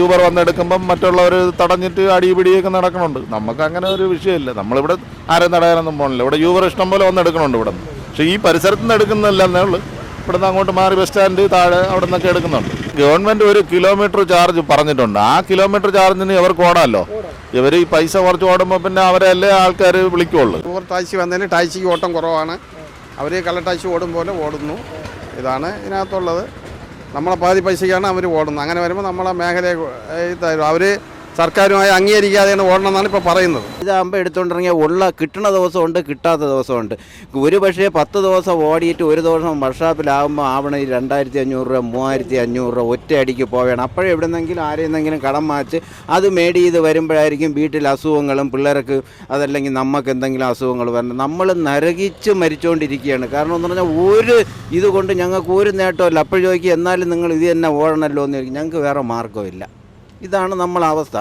Uber വന്നെടുക്കുമ്പം മറ്റുള്ളവർ തടഞ്ഞിട്ട് അടിപിടിയൊക്കെ നടക്കണുണ്ട്. നമുക്ക് അങ്ങനെ ഒരു വിഷയമില്ല. നമ്മളിവിടെ ആരും തടയാനൊന്നും പോകണില്ല ഇവിടെ യൂബർ ഇഷ്ടം പോലെ വന്നെടുക്കണുണ്ട് ഇവിടെ നിന്ന് പക്ഷേ ഈ പരിസരത്ത് നിന്ന് എടുക്കുന്നില്ല എന്നേ ഇവിടെ നിന്ന് അങ്ങോട്ട് മാറി ബസ് സ്റ്റാൻഡ് താഴെ അവിടെ നിന്നൊക്കെ എടുക്കുന്നുണ്ട്. ഗവൺമെന്റ് ഒരു കിലോമീറ്റർ ചാർജ് പറഞ്ഞിട്ടുണ്ട്. ആ കിലോമീറ്റർ ചാർജിന് ഇവർക്ക് ഓടാമല്ലോ. ഇവർ ഈ പൈസ കുറച്ച് ഓടുമ്പോൾ പിന്നെ അവരല്ലേ ആൾക്കാർ വിളിക്കുള്ളൂ. യൂബർ ടാക്സി വന്നതിന് ടാക്സിക്ക് ഓട്ടം കുറവാണ്. അവർ കള്ള ടാക്സി ഓടും പോലെ ഓടുന്നു. ഇതാണ് ഇതിനകത്തുള്ളത്. നമ്മളെ പാതി പൈസയ്ക്കാണ് അവർ ഓടുന്നത്. അങ്ങനെ വരുമ്പോൾ നമ്മളെ മേഖലയെ അവർ സർക്കാരുമായി അംഗീകരിക്കാതെയാണ് ഓടണമെന്നാണ് ഇപ്പോൾ പറയുന്നത്. ഇതാകുമ്പോൾ എടുത്തുകൊണ്ടിറങ്ങിയ ഉള്ള കിട്ടുന്ന ദിവസമുണ്ട് കിട്ടാത്ത ദിവസമുണ്ട്. ഒരു പക്ഷേ പത്ത് ദിവസം ഓടിയിട്ട് ഒരു ദിവസം വർഷാപ്പിലാകുമ്പോൾ ആവണ ഈ രണ്ടായിരത്തി അഞ്ഞൂറ് രൂപ മൂവായിരത്തി അഞ്ഞൂറ് രൂപ ഒറ്റ അടിക്ക് പോവുകയാണ് അപ്പോഴേ എവിടെന്നെങ്കിലും ആരെയെന്നെങ്കിലും കടം മാച്ച് അത് മേടി ചെയ്ത് വരുമ്പോഴായിരിക്കും വീട്ടിൽ അസുഖങ്ങളും പിള്ളേർക്ക് അതല്ലെങ്കിൽ നമുക്ക് എന്തെങ്കിലും അസുഖങ്ങൾ വരണം. നമ്മൾ നരകിച്ച് മരിച്ചുകൊണ്ടിരിക്കുകയാണ് കാരണം എന്ന് പറഞ്ഞാൽ ഒരു ഇതുകൊണ്ട് ഞങ്ങൾക്ക് ഒരു നേട്ടമില്ല ചോദിക്കുക എന്നാലും നിങ്ങൾ ഇത് തന്നെ ഓടണമല്ലോ എന്ന് ഞങ്ങൾക്ക് വേറെ മാർഗമില്ല ഇതാണ് നമ്മളെ അവസ്ഥ.